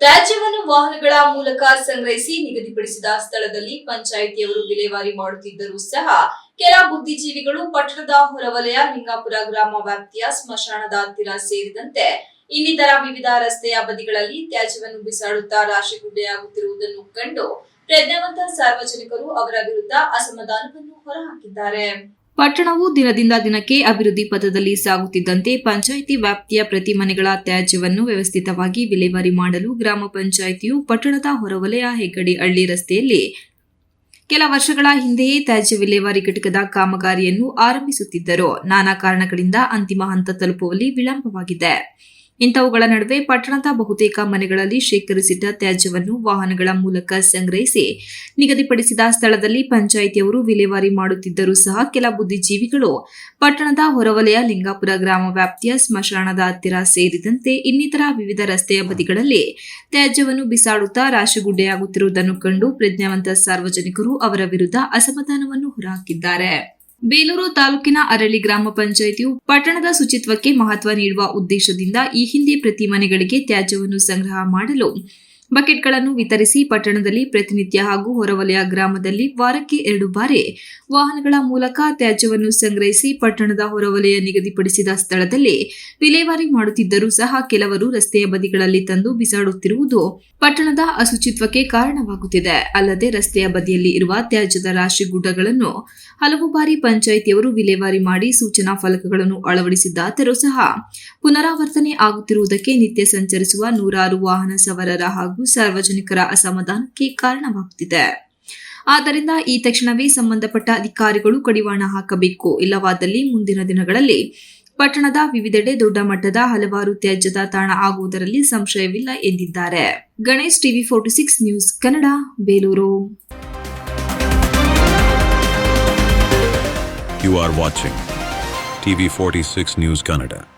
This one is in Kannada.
ತ್ಯಾಜ್ಯವನ್ನು ವಾಹನಗಳ ಮೂಲಕ ಸಂಗ್ರಹಿಸಿ ನಿಗದಿಪಡಿಸಿದ ಸ್ಥಳದಲ್ಲಿ ಪಂಚಾಯಿತಿಯವರು ವಿಲೇವಾರಿ ಮಾಡುತ್ತಿದ್ದರೂ ಸಹ ಕೆಲ ಬುದ್ಧಿಜೀವಿಗಳು ಪಟ್ಟಣದ ಹೊರವಲಯ ಲಿಂಗಾಪುರ ಗ್ರಾಮ ವ್ಯಾಪ್ತಿಯ ಸ್ಮಶಾನದ ಹತ್ತಿರ ಸೇರಿದಂತೆ ಇನ್ನಿತರ ವಿವಿಧ ರಸ್ತೆಯ ಬದಿಗಳಲ್ಲಿ ತ್ಯಾಜ್ಯವನ್ನು ಬಿಸಾಡುತ್ತಾ ರಾಶಿಗುಡ್ಡೆಯಾಗುತ್ತಿರುವುದನ್ನು ಕಂಡು ಪ್ರಜ್ಞಾವಂತ ಸಾರ್ವಜನಿಕರು ಅವರ ವಿರುದ್ಧ ಅಸಮಾಧಾನವನ್ನು ಹೊರಹಾಕಿದ್ದಾರೆ. ಪಟ್ಟಣವು ದಿನದಿಂದ ದಿನಕ್ಕೆ ಅಭಿವೃದ್ಧಿ ಪಥದಲ್ಲಿ ಸಾಗುತ್ತಿದ್ದಂತೆ ಪಂಚಾಯಿತಿ ವ್ಯಾಪ್ತಿಯ ಪ್ರತಿ ಮನೆಗಳ ತ್ಯಾಜ್ಯವನ್ನು ವ್ಯವಸ್ಥಿತವಾಗಿ ವಿಲೇವಾರಿ ಮಾಡಲು ಗ್ರಾಮ ಪಂಚಾಯಿತಿಯು ಪಟ್ಟಣದ ಹೊರವಲಯ ಹೆಗ್ಗಡಿ ಹಳ್ಳಿ ರಸ್ತೆಯಲ್ಲಿ ಕೆಲ ವರ್ಷಗಳ ಹಿಂದೆಯೇ ತ್ಯಾಜ್ಯ ವಿಲೇವಾರಿ ಘಟಕದ ಕಾಮಗಾರಿಯನ್ನು ಆರಂಭಿಸುತ್ತಿದ್ದರು. ನಾನಾ ಕಾರಣಗಳಿಂದ ಅಂತಿಮ ಹಂತ ತಲುಪುವಲ್ಲಿ ವಿಳಂಬವಾಗಿದೆ. ಇಂಥವುಗಳ ನಡುವೆ ಪಟ್ಟಣದ ಬಹುತೇಕ ಮನೆಗಳಲ್ಲಿ ಶೇಖರಿಸಿದ್ದ ತ್ಯಾಜ್ಯವನ್ನು ವಾಹನಗಳ ಮೂಲಕ ಸಂಗ್ರಹಿಸಿ ನಿಗದಿಪಡಿಸಿದ ಸ್ಥಳದಲ್ಲಿ ಪಂಚಾಯಿತಿಯವರು ವಿಲೇವಾರಿ ಮಾಡುತ್ತಿದ್ದರೂ ಸಹ ಕೆಲ ಬುದ್ಧಿಜೀವಿಗಳು ಪಟ್ಟಣದ ಹೊರವಲಯ ಲಿಂಗಾಪುರ ಗ್ರಾಮ ವ್ಯಾಪ್ತಿಯ ಸ್ಮಶಾನದ ಹತ್ತಿರ ಸೇರಿದಂತೆ ಇನ್ನಿತರ ವಿವಿಧ ರಸ್ತೆಯ ಬದಿಗಳಲ್ಲಿ ತ್ಯಾಜ್ಯವನ್ನು ಬಿಸಾಡುತ್ತಾ ರಾಶಿಗುಡ್ಡೆಯಾಗುತ್ತಿರುವುದನ್ನು ಕಂಡು ಪ್ರಜ್ಞಾವಂತ ಸಾರ್ವಜನಿಕರು ಅವರ ವಿರುದ್ಧ ಅಸಮಾಧಾನವನ್ನು ಹೊರಹಾಕಿದ್ದಾರೆ. ಬೇಲೂರು ತಾಲೂಕಿನ ಅರಳಿ ಗ್ರಾಮ ಪಂಚಾಯಿತಿಯು ಪಟ್ಟಣದ ಶುಚಿತ್ವಕ್ಕೆ ಮಹತ್ವ ನೀಡುವ ಉದ್ದೇಶದಿಂದ ಈ ಹಿಂದೆ ಪ್ರತಿ ಮನೆಗಳಿಗೆ ತ್ಯಾಜ್ಯವನ್ನು ಸಂಗ್ರಹ ಮಾಡಲು ಬಕೆಟ್ಗಳನ್ನು ವಿತರಿಸಿ ಪಟ್ಟಣದಲ್ಲಿ ಪ್ರತಿನಿತ್ಯ ಹಾಗೂ ಹೊರವಲಯ ಗ್ರಾಮದಲ್ಲಿ ವಾರಕ್ಕೆ ಎರಡು ಬಾರಿ ವಾಹನಗಳ ಮೂಲಕ ತ್ಯಾಜ್ಯವನ್ನು ಸಂಗ್ರಹಿಸಿ ಪಟ್ಟಣದ ಹೊರವಲಯ ನಿಗದಿಪಡಿಸಿದ ಸ್ಥಳದಲ್ಲಿ ವಿಲೇವಾರಿ ಮಾಡುತ್ತಿದ್ದರೂ ಸಹ ಕೆಲವರು ರಸ್ತೆಯ ಬದಿಗಳಲ್ಲಿ ತಂದು ಬಿಸಾಡುತ್ತಿರುವುದು ಪಟ್ಟಣದ ಅಶುಚಿತ್ವಕ್ಕೆ ಕಾರಣವಾಗುತ್ತಿದೆ. ಅಲ್ಲದೆ ರಸ್ತೆಯ ಬದಿಯಲ್ಲಿ ಇರುವ ತ್ಯಾಜ್ಯದ ರಾಶಿ ಗುಡ್ಡಗಳನ್ನು ಹಲವು ಬಾರಿ ಪಂಚಾಯಿತಿಯವರು ವಿಲೇವಾರಿ ಮಾಡಿ ಸೂಚನಾ ಫಲಕಗಳನ್ನು ಅಳವಡಿಸಿದ್ದಾದರೂ ಸಹ ಪುನರಾವರ್ತನೆ ಆಗುತ್ತಿರುವುದಕ್ಕೆ ನಿತ್ಯ ಸಂಚರಿಸುವ ನೂರಾರು ವಾಹನ ಸವಾರರ ಸಾರ್ವಜನಿಕರ ಅಸಮಾಧಾನಕ್ಕೆ ಕಾರಣವಾಗುತ್ತಿದೆ ಆದ್ದರಿಂದ ಈ ತಕ್ಷಣವೇ ಸಂಬಂಧಪಟ್ಟ ಅಧಿಕಾರಿಗಳು ಕಡಿವಾಣ ಹಾಕಬೇಕು. ಇಲ್ಲವಾದಲ್ಲಿ ಮುಂದಿನ ದಿನಗಳಲ್ಲಿ ಪಟ್ಟಣದ ವಿವಿಧೆಡೆ ದೊಡ್ಡ ಮಟ್ಟದ ಹಲವಾರು ತ್ಯಾಜ್ಯದ ತಾಣ ಆಗುವುದರಲ್ಲಿ ಸಂಶಯವಿಲ್ಲ ಎಂದಿದ್ದಾರೆ. Ganesh TV forty six news Kannada, Belur. You are watching TV46 News Kannada.